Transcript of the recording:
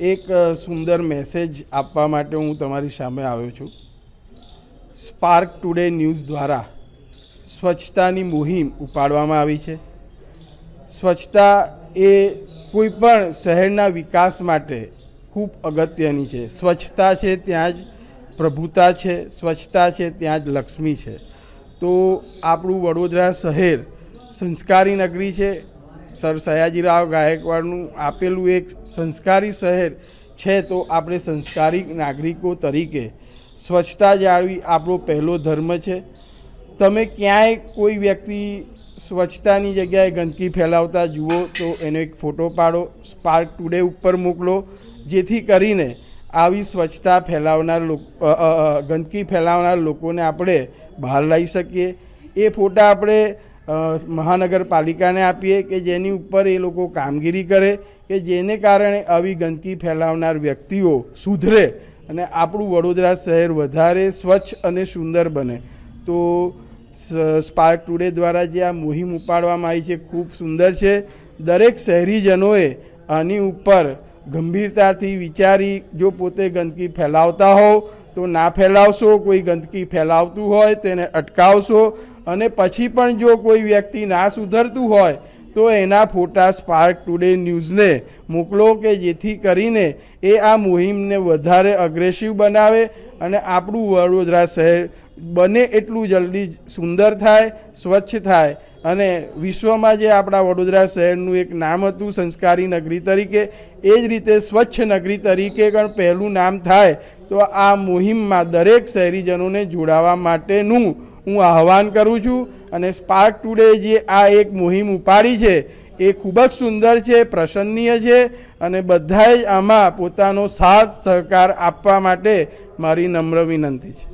એક સુંદર મેસેજ આપવા માટે હું તમારી સામે આવ્યો છું. સ્પાર્ક ટુડે ન્યૂઝ દ્વારા સ્વચ્છતાની મુહિમ ઉપાડવામાં આવી છે. સ્વચ્છતા એ કોઈપણ શહેરના વિકાસ માટે ખૂબ અગત્યની છે. સ્વચ્છતા છે ત્યાં જ પ્રભુતા છે, સ્વચ્છતા છે ત્યાં જ લક્ષ્મી છે. તો આપણું વડોદરા શહેર સંસ્કારી નગરી છે સર સયાજીરાવ ગાયકવાડનું આપેલું એક સંસ્કારી શહેર છે તો આપણે સંસ્કારી નાગરિકો તરીકે સ્વચ્છતા જાળવી આપણો પહેલો ધર્મ છે. તમે ક્યાંય કોઈ વ્યક્તિ સ્વચ્છતાની જગ્યાએ ગંદકી ફેલાવતા જુઓ તો એનો એક ફોટો પાડો સ્પાર્ક ટુડે ઉપર મોકલો, જેથી કરીને આવી સ્વચ્છતા ફેલાવનાર લોકો ગંદકી ફેલાવનાર લોકોને આપણે બહાર લાવી શકીએ. એ ફોટા આપણે મહાનગરપાલિકાને આપીએ કે જેની ઉપર એ લોકો કામગીરી કરે, કે જેને કારણે આવી ગંદકી ફેલાવનાર વ્યક્તિઓ સુધરે અને આપણું વડોદરા શહેર વધારે સ્વચ્છ અને સુંદર બને. તો સ્પાર્ક ટુડે દ્વારા જે આ મુહિમ ઉપાડવામાં આવી છે, ખૂબ સુંદર છે. દરેક શહેરીજનોએ આની ઉપર ગંભીરતાથી વિચારી જો પોતે ગંદકી ફેલાવતા હોવ તો ના ફેલાવશો, કોઈ ગંદકી ફેલાવતું હોય તેને અટકાવશો અને પછી પણ જો કોઈ વ્યક્તિ ના સુધરતું હોય તો એના ફોટા સ્પાર્ક ટુડે ન્યૂઝને મોકલો કે જેથી કરીને એ આ મુહિમને વધારે અગ્રેસિવ બનાવે અને આપણું વડોદરા શહેર બને એટલું જલ્દી સુંદર થાય, સ્વચ્છ થાય. અને વિશ્વમાં જે આપણા વડોદરા શહેરનું એક નામ હતું સંસ્કારી નગરી તરીકે, એ જ રીતે સ્વચ્છ નગરી તરીકે પણ પહેલું નામ થાય. તો આ મુહિમમાં દરેક શહેરીજનોને જોડાવા માટેનું હું આહવાન કરું છું. અને સ્પાર્ક ટુડે જે આ એક મુહિમ ઉપાડી છે, એ ખૂબ જ સુંદર છે પ્રસન્નીય છે. અને બધાએ આમાં પોતાનો સાથ સહકાર આપવા માટે મારી નમ્ર વિનંતી છે.